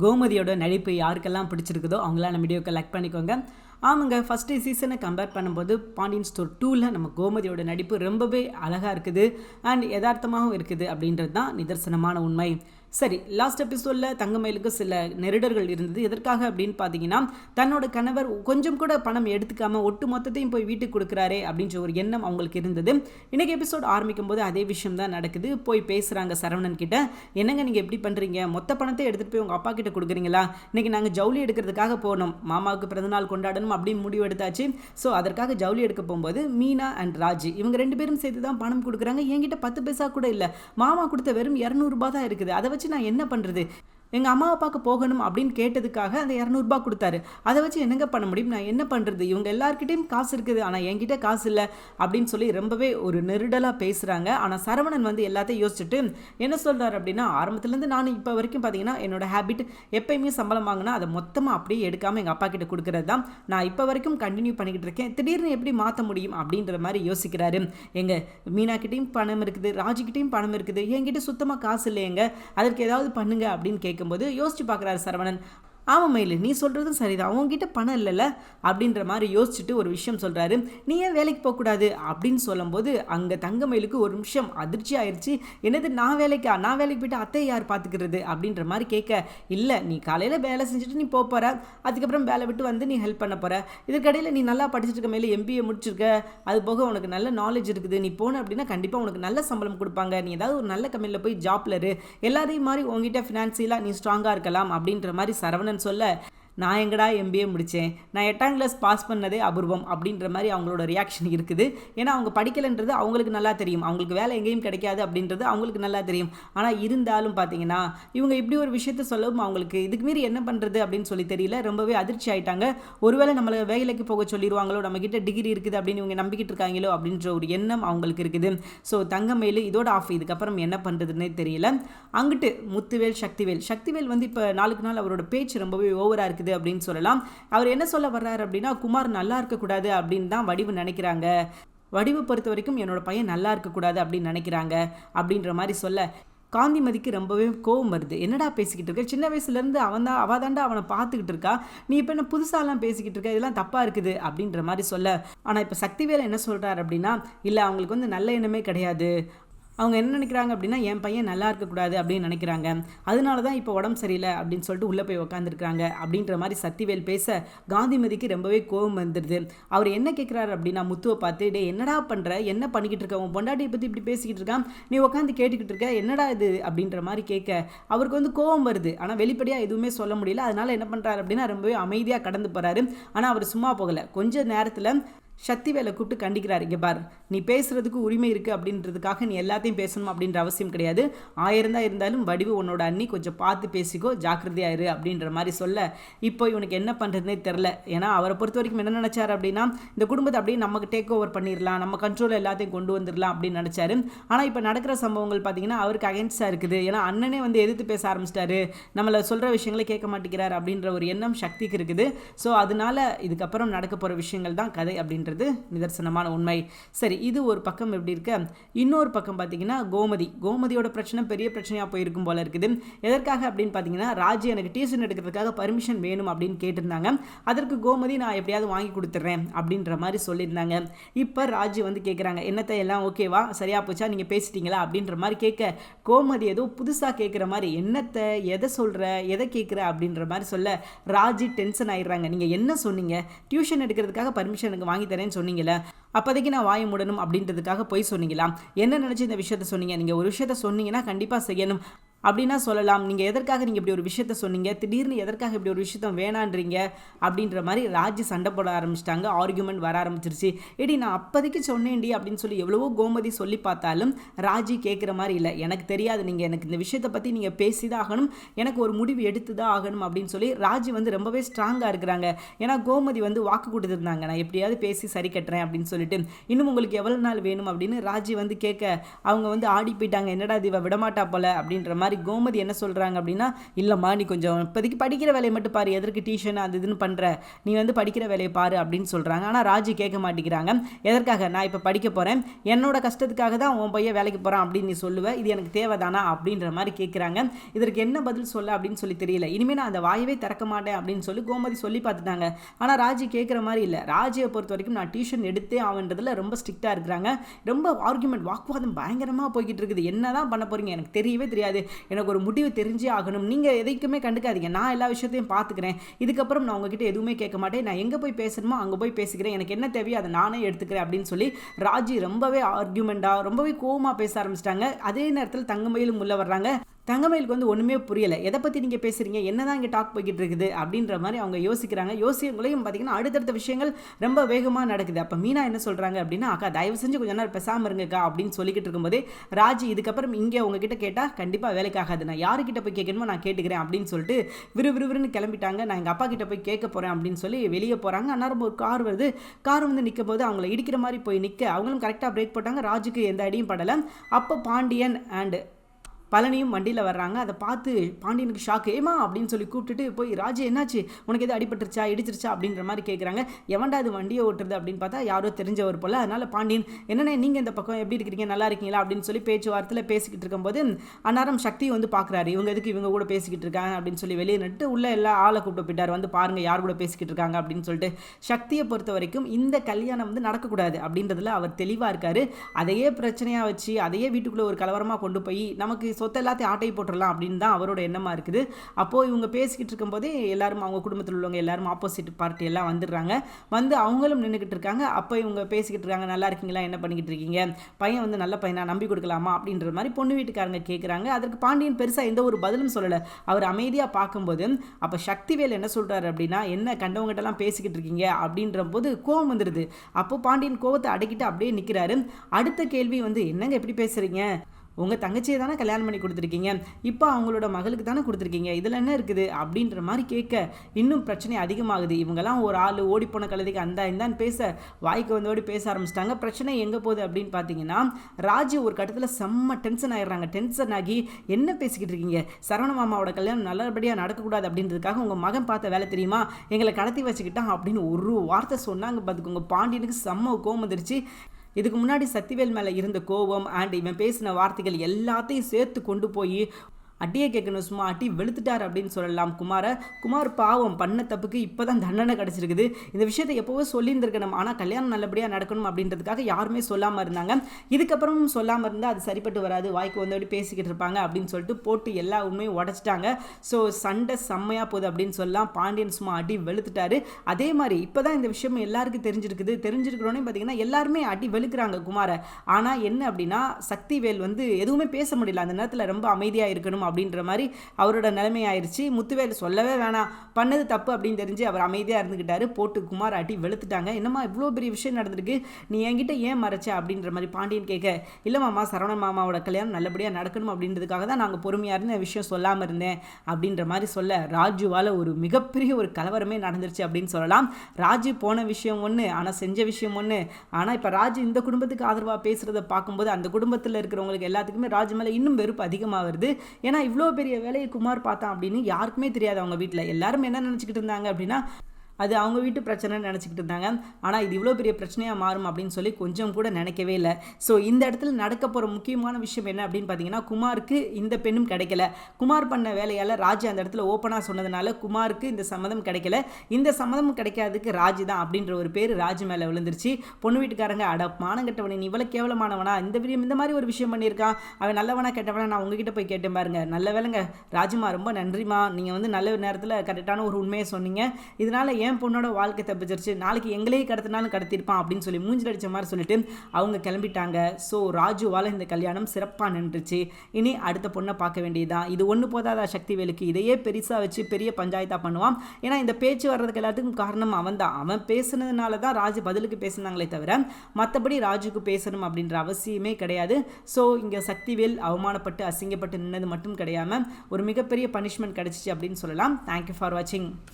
கோமதியோட நடிப்பு யாருக்கெல்லாம் பிடிச்சிருக்குதோ அவங்களாம் நம்ம வீடியோக்கு லைக் பண்ணிக்கோங்க. ஆமாங்க ஃபஸ்ட்டு சீசனை கம்பேர் பண்ணும்போது பாண்டியன் ஸ்டோர் டூவில் நம்ம கோமதியோட நடிப்பு ரொம்பவே அழகாக இருக்குது அண்ட் யதார்த்தமாகவும் இருக்குது அப்படின்றது தான் நிதர்சனமான உண்மை. சரி லாஸ்ட் எபிசோடில் தங்கமயிலுக்கு சில நெருடர்கள் இருந்தது. எதற்காக அப்படின்னு பார்த்தீங்கன்னா தன்னோட கணவர் கொஞ்சம் கூட பணம் எடுத்துக்காமல் ஒட்டு மொத்தத்தையும் போய் வீட்டுக்கு கொடுக்குறாரே அப்படின்ற ஒரு எண்ணம் அவங்களுக்கு இருந்தது. இன்றைக்கி எபிசோட் ஆரம்பிக்கும் போது அதே விஷயம் தான் நடக்குது. போய் பேசுகிறாங்க சரவணன் கிட்ட. என்னங்க நீங்கள் எப்படி பண்ணுறீங்க மொத்த பணத்தை எடுத்துகிட்டு போய் உங்கள் அப்பா கிட்ட கொடுக்குறீங்களா? இன்றைக்கி நாங்கள் ஜவுளி எடுக்கிறதுக்காக போனோம். மாமாவுக்கு பிறந்தநாள் கொண்டாடணும் அப்படின்னு முடிவு எடுத்தாச்சு. ஸோ அதற்காக ஜவுளி எடுக்க போகும்போது மீனா அண்ட் ராஜ் இவங்க ரெண்டு பேரும் சேர்த்து தான் பணம் கொடுக்குறாங்க. என்கிட்ட பத்து பைசா கூட இல்லை. மாமா கொடுத்த வெறும் இரநூறுபா தான் இருக்குது. அதை வச்சு நான் என்ன பண்ணுறது எங்கள் அம்மா அப்பாவுக்கு போகணும் அப்படின்னு கேட்டதுக்காக அந்த இரநூறுபா கொடுத்தாரு. அதை வச்சு என்னங்க பண்ண முடியும்? நான் என்ன பண்ணுறது இவங்க எல்லாருக்கிட்டையும் காசு இருக்குது. ஆனால் என்கிட்ட காசு இல்லை அப்படின்னு சொல்லி ரொம்பவே ஒரு நெருடலாக பேசுகிறாங்க ஆனால் சரவணன் வந்து எல்லாத்தையும் யோசிச்சுட்டு என்ன சொல்கிறார் அப்படின்னா ஆரம்பத்துலேருந்து நான் இப்போ வரைக்கும் பார்த்தீங்கன்னா என்னோட ஹேபிட் எப்பயுமே சம்பளம் வாங்கினா அதை மொத்தமாக அப்படியே எடுக்காமல் எங்கள் அப்பா கிட்ட கொடுக்குறது தான். நான் இப்போ வரைக்கும் கண்டினியூ பண்ணிக்கிட்டு இருக்கேன். திடீர்னு எப்படி மாற்ற முடியும் அப்படின்ற மாதிரி யோசிக்கிறாரு. எங்கள் மீனாக்கிட்டையும் பணம் இருக்குது ராஜுக்கிட்டையும் பணம் இருக்குது. என்கிட்ட சுத்தமாக காசு இல்லையங்க. அதற்கு ஏதாவது பண்ணுங்க அப்படின்னு கேட்கும்போது யோசிச்சு பார்க்குறாரு சரவணன். ஆமாம் மயில் நீ சொல்கிறதும் சரிதான். அவங்ககிட்ட பணம் இல்லைல்ல? அப்படின்ற மாதிரி யோசிச்சுட்டு ஒரு விஷயம் சொல்கிறாரு நீ ஏன் வேலைக்கு போகக்கூடாது? அப்படின்னு சொல்லும்போது அங்கே தங்க மயிலுக்கு ஒரு நிமிஷம் அதிர்ச்சி ஆயிடுச்சு என்னது நான் வேலைக்கா? நான் வேலைக்கு போயிட்டு அத்தை யார் பார்த்துக்கிறது? அப்படின்ற மாதிரி கேட்க இல்லை நீ காலையில் வேலை செஞ்சுட்டு நீ போக போகிற அதுக்கப்புறம் வேலை விட்டு வந்து நீ ஹெல்ப் பண்ண போகிற இதுக்கடையில் நீ நல்லா படிச்சுட்டு இருக்க மேலே எம்பிஏ முடிச்சிருக்க. அது போக உனக்கு நல்ல நாலேஜ் இருக்குது. நீ போன அப்படின்னா கண்டிப்பாக உனக்கு நல்ல சம்பளம் கொடுப்பாங்க. நீ ஏதாவது ஒரு நல்ல கம்பெனியில் போய் ஜாப்ல இரு. எல்லாரையும் மாதிரி உங்ககிட்ட ஃபினான்சியலாக நீ ஸ்ட்ராங்காக இருக்கலாம். அப்படின்ற மாதிரி சரவணன் சொல்ல நான் எங்கடா எம்பிஏ முடித்தேன் நான் எட்டாம் கிளாஸ் பாஸ் பண்ணதே அபூர்வம் அப்படின்ற மாதிரி அவங்களோட ரியாக்ஷன் இருக்குது. ஏன்னா அவங்க படிக்கலைன்றது அவங்களுக்கு நல்லா தெரியும். அவங்களுக்கு வேலை எங்கேயும் கிடைக்காது அப்படின்றது அவங்களுக்கு நல்லா தெரியும். ஆனால் இருந்தாலும் பார்த்தீங்கன்னா இவங்க இப்படி ஒரு விஷயத்த சொல்லவும் அவங்களுக்கு இதுக்கு மீறி என்ன பண்ணுறது அப்படின்னு சொல்லி தெரியல. ரொம்பவே அதிர்ச்சி ஆயிட்டாங்க. ஒருவேளை நம்மளை வேலைக்கு போக சொல்லிடுவாங்களோ நம்மக்கிட்ட டிகிரி இருக்குது அப்படின்னு இவங்க நம்பிக்கிட்டு இருக்காங்களோ அப்படின்ற ஒரு எண்ணம் அவங்களுக்கு இருக்குது. ஸோ தங்கமயில் இதோட ஆஃப் இதுக்கப்புறம் என்ன பண்ணுறதுன்னே தெரியல. அங்கிட்டு முத்துவேல் சக்திவேல். சக்திவேல் வந்து இப்போ நாளுக்கு நாள் அவரோட பேச்சு ரொம்பவே ஓவராக இருக்குது. இருக்குது அப்படின்னு சொல்லலாம். அவர் என்ன சொல்ல வர்றாரு அப்படின்னா குமார் நல்லா இருக்கக்கூடாது அப்படின்னு தான் வடிவு நினைக்கிறாங்க. வடிவு பொறுத்த வரைக்கும் என்னோட பையன் நல்லா இருக்கக்கூடாது அப்படின்னு நினைக்கிறாங்க அப்படின்ற மாதிரி சொல்ல காந்திமதிக்கு ரொம்பவே கோவம் வருது. என்னடா பேசிக்கிட்டு இருக்க? சின்ன வயசுலேருந்து அவன் தான் அவள் தாண்டா அவனை பார்த்துக்கிட்டு இருக்கா? நீ இப்போ என்ன புதுசாலாம் பேசிக்கிட்டு இருக்க? இதெல்லாம் தப்பாக இருக்குது அப்படின்ற மாதிரி சொல்ல. ஆனால் இப்போ சக்திவேல் என்ன சொல்கிறார் அப்படின்னா இல்லை அவங்களுக்கு வந்து நல்ல எண்ணமே கிடையாது. அவங்க என்ன நினைக்கிறாங்க அப்படின்னா என் பையன் நல்லா இருக்கக்கூடாது அப்படின்னு நினைக்கிறாங்க. அதனால தான் இப்போ உடம்பு சரியில்லை அப்படின்னு சொல்லிட்டு உள்ளே போய் உக்காந்துருக்காங்க அப்படின்ற மாதிரி சக்திவேல் பேச காந்திமதிக்கு ரொம்பவே கோபம் வந்துடுது அவர் என்ன கேட்குறாரு அப்படின்னா முத்துவை பார்த்து டே என்னடா பண்ணுற என்ன பண்ணிக்கிட்டு இருக்க? உன் பொண்டாட்டியை பற்றி இப்படி பேசிக்கிட்டு இருக்கான். நீ உட்காந்து கேட்டுக்கிட்டு இருக்க. என்னடா இது? அப்படின்ற மாதிரி கேட்க அவருக்கு வந்து கோபம் வருது. ஆனால் வெளிப்படையாக எதுவுமே சொல்ல முடியல. அதனால என்ன பண்ணுறாரு அப்படின்னா ரொம்பவே அமைதியாக கடந்து போகிறாரு ஆனால் அவர் சும்மா போகலை. கொஞ்ச நேரத்தில் சக்தி வேலை கூப்பிட்டு கண்டிக்கிறார். இங்கே பார் நீ பேசுகிறதுக்கு உரிமை இருக்குது அப்படின்றதுக்காக நீ எல்லாத்தையும் பேசணும் அப்படின்ற அவசியம் கிடையாது. ஆயிரம் தான் இருந்தாலும் வடிவு உன்னோட அண்ணி கொஞ்சம் பார்த்து பேசிக்கோ ஜாக்கிரதையாக இரு அப்படின்ற மாதிரி சொல்ல. இப்போ இவனுக்கு என்ன பண்ணுறதுனே தெரில ஏன்னா அவரை பொறுத்த வரைக்கும் என்ன நினச்சார் அப்படின்னா இந்த குடும்பத்தை அப்படியே நமக்கு டேக் ஓவர் பண்ணிடலாம் நம்ம கண்ட்ரோலில் எல்லாத்தையும் கொண்டு வந்துடலாம் அப்படின்னு நினச்சாரு. ஆனால் இப்போ நடக்கிற சம்பவங்கள் பார்த்தீங்கன்னா அவருக்கு அகேன்ஸ்டாக இருக்குது. ஏன்னா அண்ணனே வந்து எதிர்த்து பேச ஆரம்பிச்சிட்டாரு. நம்மளை சொல்கிற விஷயங்களை கேட்க மாட்டேங்கிறார் அப்படின்ற ஒரு எண்ணம் சக்திக்கு இருக்குது. ஸோ அதனால இதுக்கப்புறம் நடக்க போகிற விஷயங்கள் தான் கதை அப்படின்னு அப்படின்றது நிதர்சனமான உண்மை. சரி இது ஒரு பக்கம் எப்படி இருக்க? இன்னொரு பக்கம் பார்த்தீங்கன்னா கோமதி. கோமதியோட பிரச்சனை பெரிய பிரச்சனையாக போயிருக்கும் போல இருக்குது. எதற்காக அப்படின்னு பார்த்தீங்கன்னா ராஜி எனக்கு டியூஷன் எடுக்கிறதுக்காக பர்மிஷன் வேணும் அப்படின்னு கேட்டிருந்தாங்க. அதற்கு கோமதி நான் எப்படியாவது வாங்கி கொடுத்துட்றேன் அப்படின்ற மாதிரி சொல்லியிருந்தாங்க. இப்போ ராஜி வந்து கேட்குறாங்க என்னத்தை எல்லாம் ஓகேவா சரியா போச்சா? நீங்கள் பேசிட்டீங்களா? அப்படின்ற மாதிரி கேட்க கோமதி ஏதோ புதுசாக கேட்குற மாதிரி என்னத்தை? எதை சொல்கிற எதை கேட்குற அப்படின்ற மாதிரி சொல்ல ராஜி டென்ஷன் ஆயிடுறாங்க. நீங்கள் என்ன சொன்னீங்க? டியூஷன் எடுக்கிறதுக்காக பர்மிஷன் எனக்கு வாங்கி தரேன்னு சொன்னீங்களே அப்போதைக்கு நான் வாய முடணும் அப்படின்றதுக்காக போய் சொன்னீங்களா? என்ன நினச்சி இந்த விஷயத்த சொன்னீங்க? நீங்கள் ஒரு விஷயத்த சொன்னீங்கன்னா கண்டிப்பாக செய்யணும். அப்படின்னா சொல்லலாம். நீங்கள் எதற்காக நீங்கள் இப்படி ஒரு விஷயத்த சொன்னீங்க? திடீர்னு எதற்காக இப்படி ஒரு விஷயத்த வேணான்றீங்க? அப்படின்ற மாதிரி ராஜி சண்டை போட ஆரம்பிச்சிட்டாங்க. ஆர்குமெண்ட் வர ஆரம்பிச்சிருச்சு. இடி நான் அப்போதைக்கு சொன்னேன்டி அப்படின்னு சொல்லி எவ்வளவோ கோமதி சொல்லி பார்த்தாலும் ராஜி கேட்குற மாதிரி இல்லை. எனக்கு தெரியாது. நீங்கள் எனக்கு இந்த விஷயத்தை பற்றி நீங்கள் பேசி தான் ஆகணும். எனக்கு ஒரு முடிவு எடுத்து தான் ஆகணும் அப்படின்னு சொல்லி ராஜி வந்து ரொம்பவே ஸ்ட்ராங்காக இருக்கிறாங்க. ஏன்னா கோமதி வந்து வாக்கு கொடுத்துருந்தாங்க. நான் எப்படியாவது பேசி சரி கட்டுறேன் அப்படின்னு சொல்லி சொல்லிட்டு இன்னும் உங்களுக்கு எவ்வளோ நாள் வேணும்? அப்படின்னு ராஜி வந்து கேட்க அவங்க வந்து ஆடி போயிட்டாங்க. என்னடா இவ விடமாட்டா போல? அப்படின்ற மாதிரி கோமதி என்ன சொல்கிறாங்க அப்படின்னா இல்லைம்மா நீ கொஞ்சம் இப்போதைக்கு படிக்கிற வேலையை மட்டும் பாரு. எதற்கு டியூஷன் அது இதுன்னு பண்ணுற நீ வந்து படிக்கிற வேலையை பாரு அப்படின்னு சொல்கிறாங்க ஆனால் ராஜி கேட்க மாட்டேங்கிறாங்க. எதற்காக? நான் இப்போ படிக்க போகிறேன் என்னோட கஷ்டத்துக்காக தான் உன் பையன் வேலைக்கு போகிறான் அப்படின்னு நீ சொல்லுவேன் இது எனக்கு தேவைதானா? அப்படின்ற மாதிரி கேட்குறாங்க. இதற்கு என்ன பதில் சொல்ல? அப்படின்னு சொல்லி தெரியல. இனிமேல் நான் அந்த வாயவே திறக்க மாட்டேன் அப்படின்னு சொல்லி கோமதி சொல்லி பார்த்துட்டாங்க. ஆனால் ராஜி கேட்குற மாதிரி இல்லை. ராஜியை பொறுத்த வரைக்கும் நான் டியூஷன் எடுத்தே ஆகுன்றதுல ரொம்ப ஸ்ட்ரிக்டாக இருக்கிறாங்க. ரொம்ப ஆர்குமெண்ட் வாக்குவாதம் பயங்கரமாக போய்கிட்டு இருக்குது என்ன தான் பண்ண போகிறீங்க எனக்கு தெரியவே தெரியாது. எனக்கு ஒரு முடிவு தெரிஞ்சே ஆகணும். நீங்கள் எதைக்குமே கண்டுக்காதீங்க. நான் எல்லா விஷயத்தையும் பார்த்துக்கிறேன் இதுக்கப்புறம் நான் உங்ககிட்ட எதுவுமே கேட்க மாட்டேன். நான் எங்கே போய் பேசணுமோ அங்கே போய் பேசிக்கிறேன். எனக்கு என்ன தேவையோ அதை நானே எடுத்துக்கிறேன் அப்படின்னு சொல்லி ராஜி ரொம்பவே ஆர்குமெண்ட்டாக ரொம்பவே கோவமாக பேச ஆரம்பிச்சிட்டாங்க. அதே நேரத்தில் தங்கமயிலும் உள்ள வர்றாங்க. தங்கமயிலுக்கு வந்து ஒன்றுமே புரியலை. எதை பற்றி நீங்கள் பேசுகிறீங்க என்ன தான் இங்கே டாக் போய்கிட்டு இருக்குது அப்படின்ற மாதிரி அவங்க யோசிக்கிறாங்க. யோசிக்கங்களையும் பார்த்தீங்கன்னா அடுத்தடுத்த விஷயங்கள் ரொம்ப வேகமாக நடக்குது. அப்போ மீனா என்ன சொல்கிறாங்க அப்படின்னா அக்கா தயவு செஞ்சு கொஞ்சம் நேரம் பேசாமல் இருங்கக்கா அப்படின்னு சொல்லிக்கிட்டு இருக்கும்போது ராஜி இதுக்கப்புறம் இங்கே உங்ககிட்ட கேட்டால் கண்டிப்பாக வேலைக்காகாது நான் யாருக்கிட்ட போய் கேட்கணுமோ நான் கேட்டுக்கிறேன் அப்படின்னு சொல்லிட்டு விறுவிறுவிறுன்னு கிளம்பிட்டாங்க. நான் எங்கள் அப்பா கிட்ட போய் கேட்க போகிறேன் அப்படின்னு சொல்லி வெளியே போகிறாங்க அந்நேரம் ஒரு கார் வருது. கார் வந்து நிற்கும் போது அவங்கள இடிக்கிற மாதிரி போய் நிற்க அவங்களும் கரெக்டாக பிரேக் போட்டாங்க. ராஜுக்கு எந்த அடியும் படலை. அப்போ பாண்டியன் அண்ட் பழனியும் வண்டியில் வர்றாங்க. அதை பார்த்து பாண்டியனுக்கு ஷாக்கு ஏமா அப்படின்னு சொல்லி கூப்பிட்டுட்டு போய் ராஜு என்னாச்சு? உனக்கு எது அடிபட்டுருச்சா? இடிச்சிருச்சா? அப்படின்ற மாதிரி கேட்குறாங்க எவன்டா அது வண்டியை ஓட்டுறது? அப்படின்னு பார்த்தா யாரோ தெரிஞ்சவர் போல். அதனால் பாண்டியன் என்னென்ன நீங்கள் இந்த பக்கம் எப்படி இருக்கிறீங்க? நல்லா இருக்கீங்களா? அப்படின்னு சொல்லி பேச்சுவார்த்தையில் பேசிக்கிட்டு இருக்கும்போது அன்னாரம் சக்தி வந்து பார்க்குறாரு. இவங்க எதுக்கு இவங்க கூட பேசிக்கிட்டு இருக்காங்க? அப்படின்னு சொல்லி வெளியே நட்டு உள்ளே எல்லா ஆளை கூப்பிட்டு போயிட்டார். வந்து பாருங்கள் யார் கூட பேசிக்கிட்டு இருக்காங்க? அப்படின்னு சொல்லிட்டு சக்தியை பொறுத்த வரைக்கும் இந்த கல்யாணம் வந்து நடக்கக்கூடாது அப்படின்றதுல அவர் தெளிவாக இருக்கார். அதையே பிரச்சனையாக வச்சு அதையே வீட்டுக்குள்ளே ஒரு கலவரமாக கொண்டு போய் நமக்கு சொத்தை எல்லாத்தையும் ஆட்டை போட்டுடலாம் அப்படின்னு தான் அவரோட எண்ணமாக இருக்குது. அப்போது இவங்க பேசிக்கிட்டு இருக்கும்போதே எல்லாரும் அவங்க குடும்பத்தில் உள்ளவங்க எல்லாரும் ஆப்போசிட் பார்ட்டி எல்லாம் வந்துடுறாங்க. வந்து அவங்களும் நின்றுக்கிட்டு இருக்காங்க. அப்போ இவங்க பேசிக்கிட்டு இருக்காங்க நல்லா இருக்கீங்களா? என்ன பண்ணிக்கிட்டு இருக்கீங்க? பையன் வந்து நல்ல பையனா? நம்பி கொடுக்கலாமா? அப்படின்ற மாதிரி பொண்ணு வீட்டுக்காரங்க கேட்குறாங்க அதற்கு பாண்டியன் பெருசாக எந்த ஒரு பதிலும் சொல்லலை. அவர் அமைதியாக பார்க்கும்போது அப்போ சக்திவேல் என்ன சொல்கிறாரு அப்படின்னா என்ன கண்டவங்ககிட்டலாம் பேசிக்கிட்டு இருக்கீங்க? அப்படின்ற போது கோவம் வந்துடுது அப்போ பாண்டியன் கோவத்தை அடக்கிட்டு அப்படியே நிற்கிறாரு அடுத்த கேள்வி வந்து என்னங்க எப்படி பேசுகிறீங்க உங்கள் தங்கச்சியை தானே கல்யாணம் பண்ணி கொடுத்துருக்கீங்க. இப்போ அவங்களோட மகளுக்கு தானே கொடுத்துருக்கீங்க. இதில் என்ன இருக்குது? அப்படின்ற மாதிரி கேட்க இன்னும் பிரச்சனை அதிகமாகுது. இவங்கெல்லாம் ஒரு ஆள் ஓடிப்போன கழுதிக்கு அந்த இந்தான் பேச வாய்க்கு வந்தோடி பேச ஆரம்பிச்சிட்டாங்க. பிரச்சனை எங்கே போகுது அப்படின்னு பார்த்தீங்கன்னா ராஜு ஒரு கட்டத்தில் செம்ம டென்ஷன் ஆயிடுறாங்க. டென்ஷன் ஆகி என்ன பேசிக்கிட்டு இருக்கீங்க? சரவண மாமாவோட கல்யாணம் நல்லபடியாக நடக்கக்கூடாது அப்படின்றதுக்காக உங்கள் மகன் பார்த்த வேலை தெரியுமா? எங்களை கடத்தி வச்சுக்கிட்டான் அப்படின்னு ஒரு வார்த்தை சொன்னாங்க பார்த்துக்கோங்க பாண்டியனுக்கு செம்ம கோவம் வந்துருச்சு. இதுக்கு முன்னாடி சக்திவேல் மேலே இருந்த கோபம் அண்ட் இவன் பேசின வார்த்தைகள் எல்லாத்தையும் சேர்த்து கொண்டு போய் அட்டியே கேட்கணும் சும்மா அட்டி வெளுத்துட்டார் அப்படின்னு சொல்லலாம். குமாரை குமார் பாவம் பண்ண தப்புக்கு இப்போ தான் தண்டனை கிடச்சிருக்குது. இந்த விஷயத்தை எப்போவோ சொல்லியிருந்திருக்கணும். ஆனால் கல்யாணம் நல்லபடியாக நடக்கணும் அப்படின்றதுக்காக யாருமே சொல்லாமல் இருந்தாங்க. இதுக்கப்புறமும் சொல்லாமல் இருந்தால் அது சரிப்பட்டு வராது. வாய்க்கு வந்தபடி பேசிக்கிட்டு இருப்பாங்க அப்படின்னு சொல்லிட்டு போட்டு எல்லா உண்மையும் உடச்சிட்டாங்க. ஸோ சண்டை செம்மையாக போகுது அப்படின்னு சொல்லலாம். பாண்டியன் சும்மா அடி வெளுத்துட்டாரு. அதே மாதிரி இப்போ தான் இந்த விஷயம் எல்லாருக்கும் தெரிஞ்சிருக்குது. தெரிஞ்சிருக்கிறோன்னே பார்த்தீங்கன்னா எல்லாருமே அடி வெளுக்கிறாங்க குமாரை. ஆனால் என்ன அப்படின்னா சக்திவேல் வந்து எதுவுமே பேச முடியல. அந்த நேரத்தில் ரொம்ப அமைதியாக இருக்கணும் அப்படின்ற மாதிரி அவரோட நிலைமை ஆயிடுச்சு முத்துவேல் சொல்லவே வேணாம். பண்ணது தப்பு அப்படின்னு தெரிஞ்சு அவர் அமைதியாக இருந்துக்கிட்டாரு போட்டு குமார் ஆட்டி வெளுத்துட்டாங்க. என்னம்மா இவ்வளோ பெரிய விஷயம் நடந்திருக்கு? நீ என்கிட்ட ஏன் மறைச்ச? அப்படின்ற மாதிரி பாண்டியன் கேட்க இல்லை மாமா சரவண மாமாவோட கல்யாணம் நல்லபடியாக நடக்கணும் அப்படின்றதுக்காக தான் நாங்கள் பொறுமையாக இருந்த விஷயம் சொல்லாமல் இருந்தேன். அப்படின்ற மாதிரி சொல்ல ராஜுவால் ஒரு மிகப்பெரிய ஒரு கலவரமே நடந்துருச்சு அப்படின்னு சொல்லலாம். ராஜு போன விஷயம் ஒன்று ஆனால் செஞ்ச விஷயம் ஒன்று ஆனால் இப்போ ராஜு இந்த குடும்பத்துக்கு ஆதரவாக பேசுகிறத பார்க்கும்போது அந்த குடும்பத்தில் இருக்கிறவங்களுக்கு எல்லாத்துக்குமே ராஜு மேலே இன்னும் வெறுப்பு அதிகமாக வருது. ஏன்னா இவ்வளோ பெரிய வேலையை குமார் பார்த்தான் அப்படின்னு யாருக்குமே தெரியாது அவங்க வீட்டில் எல்லாரும் என்ன நினச்சிக்கிட்டு இருந்தாங்க அப்படின்னா அது அவங்க வீட்டு பிரச்சனைன்னு நினச்சிக்கிட்டு இருந்தாங்க. ஆனால் இது இவ்வளோ பெரிய பிரச்சனையாக மாறும் அப்படின்னு சொல்லி கொஞ்சம் கூட நினைக்கவே இல்லை. ஸோ இந்த இடத்துல நடக்க போகிற முக்கியமான விஷயம் என்ன அப்படின்னு பார்த்தீங்கன்னா குமாருக்கு இந்த பெண்ணும் கிடைக்கல. குமார் பண்ண வேலையால் ராஜு அந்த இடத்துல ஓப்பனாக சொன்னதுனால குமாருக்கு இந்த சம்மதம் கிடைக்கல. இந்த சம்மதம் கிடைக்காததுக்கு ராஜு தான் அப்படின்ற ஒரு பேர் ராஜ் மேலே விழுந்துருச்சு. பொண்ணு வீட்டுக்காரங்க அட மானங்கட்டவனே நீ இவ்வளோ கேவலமானவனா இந்த விஷயம் இந்த மாதிரி ஒரு விஷயம் பண்ணியிருக்கான் அவன் நல்லவனா கெட்டவனா நான் உங்ககிட்ட போய் கேட்டேன் பாருங்க. நல்ல வேலைங்க ராஜுமா ரொம்ப நன்றிமா நீங்கள் வந்து நல்ல நேரத்தில் கரெக்டான ஒரு உண்மையை சொன்னீங்க. இதனால் என் பொண்ணோட வாழ்க்கை தப்பிச்சிருச்சு. நாளைக்கு எங்களையே கடத்தினாலும் கடத்திருப்பான் அப்படின்னு சொல்லி மூஞ்சில் அடிச்ச மாதிரி சொல்லிட்டு அவங்க கிளம்பிட்டாங்க. ஸோ ராஜுவால் இந்த கல்யாணம் சிறப்பாக நின்றுச்சு. இனி அடுத்த பொண்ணை பார்க்க வேண்டியதுதான் இது ஒன்று போதாதா சக்திவேலுக்கு? இதையே பெருசாக வச்சு பெரிய பஞ்சாயத்தாக பண்ணுவான். ஏன்னா இந்த பேச்சு வர்றதுக்கு எல்லாத்துக்கும் காரணம் அவன் தான். அவன் பேசுனதுனால தான் ராஜு பதிலுக்கு பேசுனாங்களே தவிர மற்றபடி ராஜுக்கு பேசணும் அப்படின்ற அவசியமே கிடையாது. ஸோ இங்கே சக்திவேல் அவமானப்பட்டு அசிங்கப்பட்டு நின்னது மட்டும் கிடையாமல் ஒரு மிகப்பெரிய பனிஷ்மெண்ட் கிடச்சிச்சு அப்படின்னு சொல்லலாம். தேங்க்யூ ஃபார் வாட்சிங்